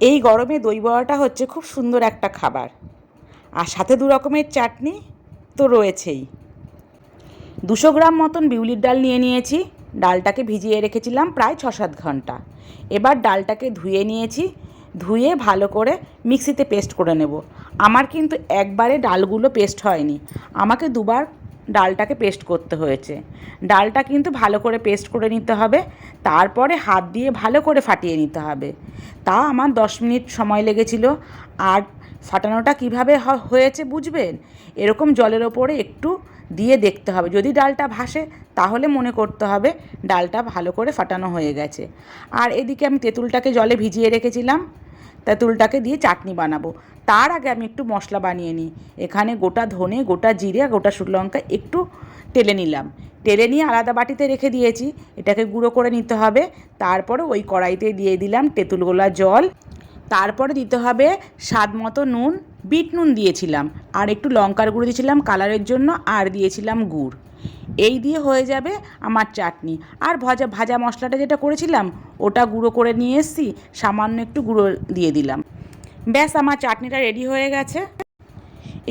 এই গরমে দই বড়াটা হচ্ছে খুব সুন্দর একটা খাবার। আর সাথে দু রকমের চাটনি তো রয়েছেই। দুশো গ্রাম মতন বিউলির ডাল নিয়ে নিয়েছি। ডালটাকে ভিজিয়ে রেখেছিলাম প্রায় ছ সাত ঘণ্টা। এবার ডালটাকে ধুয়ে নিয়েছি। ধুয়ে ভালো করে মিক্সিতে পেস্ট করে নেব। আমার কিন্তু একবারে ডালগুলো পেস্ট হয়নি। আমাকে দুবার ডালটাকে পেস্ট করতে হয়েছে। ডালটা কিন্তু ভালো করে পেস্ট করে নিতে হবে, তারপরে হাত দিয়ে ভালো করে ফাটিয়ে নিতে হবে। তা আমার দশ মিনিট সময় লেগেছিল। আর ফাটানোটা কীভাবে হয়েছে বুঝবেন? এরকম জলের ওপরে একটু দিয়ে দেখতে হবে। যদি ডালটা ভাসে, তাহলে মনে করতে হবে ডালটা ভালো করে ফাটানো হয়ে গেছে। আর এদিকে আমি তেঁতুলটাকে জলে ভিজিয়ে রেখেছিলাম। তেঁতুলটাকে দিয়ে চাটনি বানাবো। তার আগে আমি একটু মশলা বানিয়ে নিই। এখানে গোটা ধনে, গোটা জিরে গোটা শুকনো লঙ্কা একটু টেলে নিলাম। টেলে নিয়ে আলাদা বাটিতে রেখে দিয়েছি। এটাকে গুঁড়ো করে নিতে হবে। তারপরে ওই কড়াইতে দিয়ে দিলাম তেঁতুল গোলা জল। তারপরে দিতে হবে স্বাদ মতো নুন বিট নুন দিয়েছিলাম, আর একটু লঙ্কার গুঁড়ো দিয়েছিলাম কালারের জন্য, আর দিয়েছিলাম গুড়। এই দিয়ে হয়ে যাবে আমার চাটনি। আর ভাজা ভাজা মশলাটা যেটা করেছিলাম, ওটা গুঁড়ো করে নিয়ে এসেছি, সামান্য একটু গুঁড়ো দিয়ে দিলাম। ব্যাস, আমার চাটনিটা রেডি হয়ে গেছে।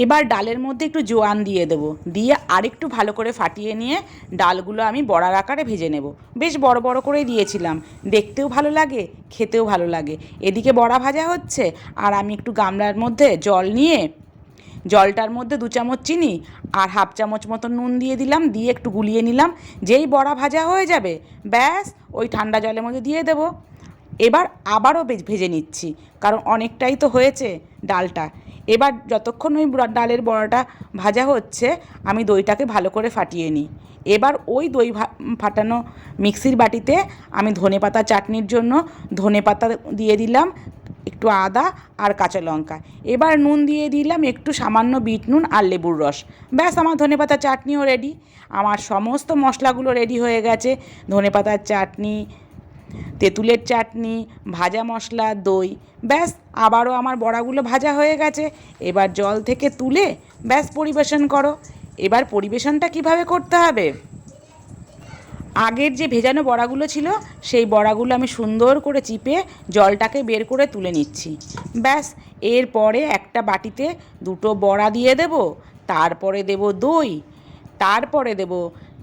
এবার ডালের মধ্যে একটু জোয়ান দিয়ে দেবো। দিয়ে আরেকটু ভালো করে ফাটিয়ে নিয়ে ডালগুলো আমি বড়ার আকারে ভেজে নেব। বেশ বড় বড় করেই দিয়েছিলাম। দেখতেও ভালো লাগে, খেতেও ভালো লাগে। এদিকে বড়া ভাজা হচ্ছে, আর আমি একটু গামলার মধ্যে জল নিয়ে, জলটার মধ্যে দু চামচ চিনি আর হাফ চামচ মতো নুন দিয়ে দিলাম, দিয়ে একটু গুলিয়ে নিলাম। যেই বড়া ভাজা হয়ে যাবে, ব্যাস, ওই ঠান্ডা জলের মধ্যে দিয়ে দেবো। এবার আবারও ভেজে নিচ্ছি, কারণ অনেকটাই তো হয়েছে ডালটা। এবার যতক্ষণ ওই ডালের বড়াটা ভাজা হচ্ছে, আমি দইটাকে ভালো করে ফাটিয়ে নিই। এবার ওই দই ফাটানো মিক্সির বাটিতে আমি ধনেপাতা চাটনির জন্য ধনেপাতা দিয়ে দিলাম, একটু আদা আর কাঁচা লঙ্কা। এবার নুন দিয়ে দিলাম একটু সামান্য বিট নুন আর লেবুর রস। ব্যাস, আমার ধনেপাতা চাটনিও রেডি আমার সমস্ত মশলাগুলো রেডি হয়ে গেছে। ধনেপাতার চাটনি তেঁতুলের চাটনি, ভাজা মশলা, দই। ব্যাস, আবারও আমার বড়াগুলো ভাজা হয়ে গেছে। এবার জল থেকে তুলে ব্যাস পরিবেশন করো। এবার পরিবেশনটা কীভাবে করতে হবে? আগের যে ভেজানো বড়াগুলো ছিল, সেই বড়াগুলো আমি সুন্দর করে চিপে জলটাকে বের করে তুলে নিচ্ছি। ব্যাস, এরপরে একটা বাটিতে দুটো বড়া দিয়ে দেব, তারপরে দেব দই, তারপরে দেব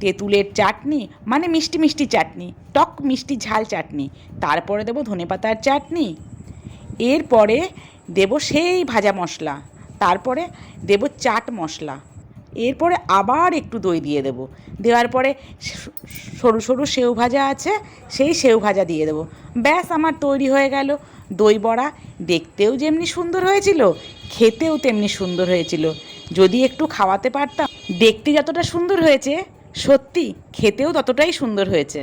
তেঁতুলের চাটনি মানে মিষ্টি মিষ্টি চাটনি, টক মিষ্টি ঝাল চাটনি, তারপরে দেব ধনেপাতার চাটনি। এরপরে দেব সেই ভাজা মশলা, তারপরে দেব চাট মশলা। এরপরে আবার একটু দই দিয়ে দেব। দেওয়ার পরে সরু সরু সেউ ভাজা আছে, সেই সেউ ভাজা দিয়ে দেবো। ব্যাস, আমার তৈরি হয়ে গেল। দই বড়া দেখতেও যেমনি সুন্দর হয়েছিল, খেতেও তেমনি সুন্দর হয়েছিল। যদি একটু খাওয়াতে পারতাম, দেখতে যতটা সুন্দর হয়েছে সত্যি খেতেও ততটাই সুন্দর হয়েছে।